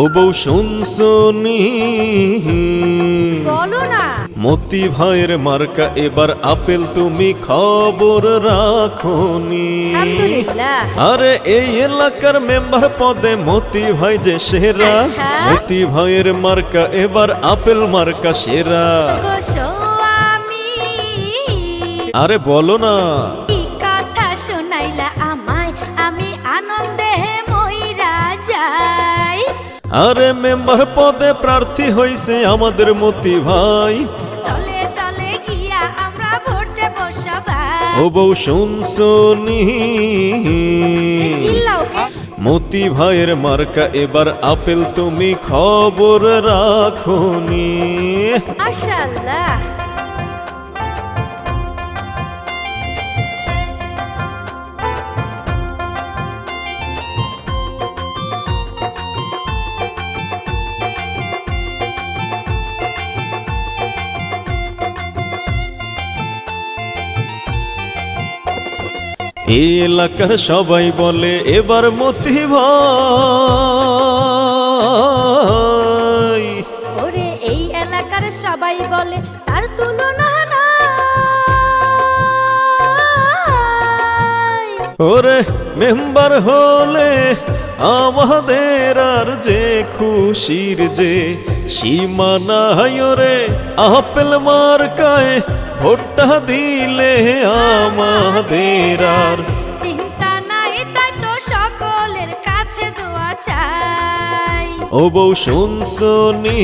ও বউ শুনছনি বলো না। মতি ভাইয়ের মার্কা এবার আপেল তুমি খবর রাখনি আরে এই এলাকার মেম্বার পদে মতি ভাই যে সেরা। আচ্ছা। মতি ভাইয়ের মার্কা এবার আপেল মার্কা সেরা। আরে বলো না। আরে মেম্বার পদে প্রার্থী হইছে আমাদের মতি ভাই। তলে তলে গিয়া আমরা ভোট দেব সবাই। ও বউ শুনছনি মতি ভাইয়ের মার্কা এবার আপেল তুমি খবর রাখনি মাশাআল্লাহ। এই এলাকার সবাই বলে এবার মতি ওরে এই এলাকার সবাই বলে তার তুলনা ওরে মেম্বার হলে আমাদের আর যে খুশির যে সীমানা রে আপেল মার্কায় ভোটটা দিলে আমাদের আর। চিন্তা নাই তাই তো সকলের কাছে দোয়া চাই। ও বউ শুনছনি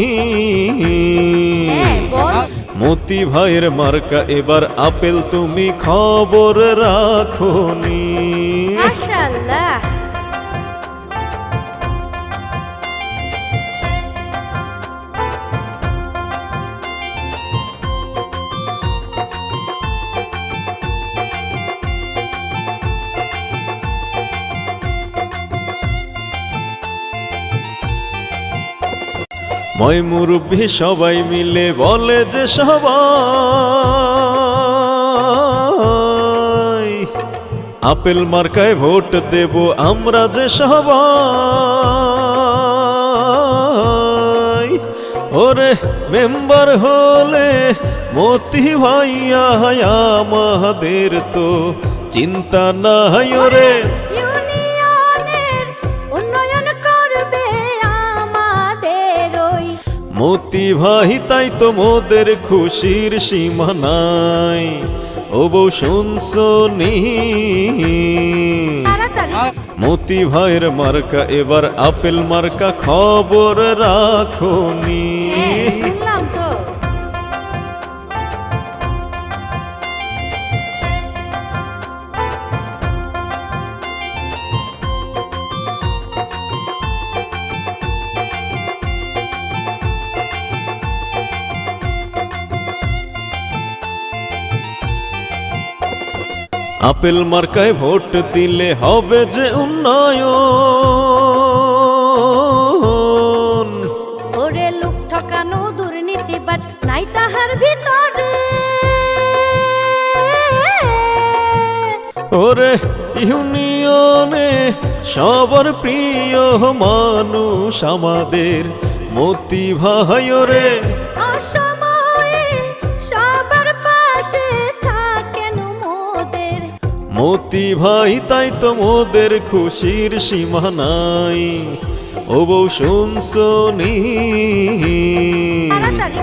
হ্যাঁ, মতি ভাইয়ের মার্কা এবার আপেল তুমি খবর রাখনি মাশাআল্লাহ ময় মুরব্বী সবাই মিলে বলে যে সবাই, আপেল মার্কায় ভোট দেব আমরা যে সবাই। ওরে মেম্বার হলে মতি ভাইয়া আমাদের তো চিন্তা না নাই ওরে। মতি ভাই তাই তো মোদের খুশির সীমা নাই ও বউ তাড়াতাড়ি। মতি ভাইয়ের মার্কা এবার আপেল মার্কা খবর রাখনি আপেল মার্কায় ভোট দিলে হবে যে উন্নয়ন। ওরে লোক ঠকানো দুর্নীতিবাজ নাই তাহার ভিতরে। ওরে ইউনিয়নে সবার প্রিয় মানুষ আমাদের মতি ভাই ওরে। অসময়ে মতি ভাই তাই তো মোদের খুশির সীমা নাই ও বউ তাড়াতাড়ি।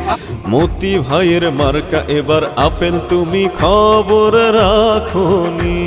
মতি ভাইয়ের মার্কা এবার আপেল তুমি খবর রাখনি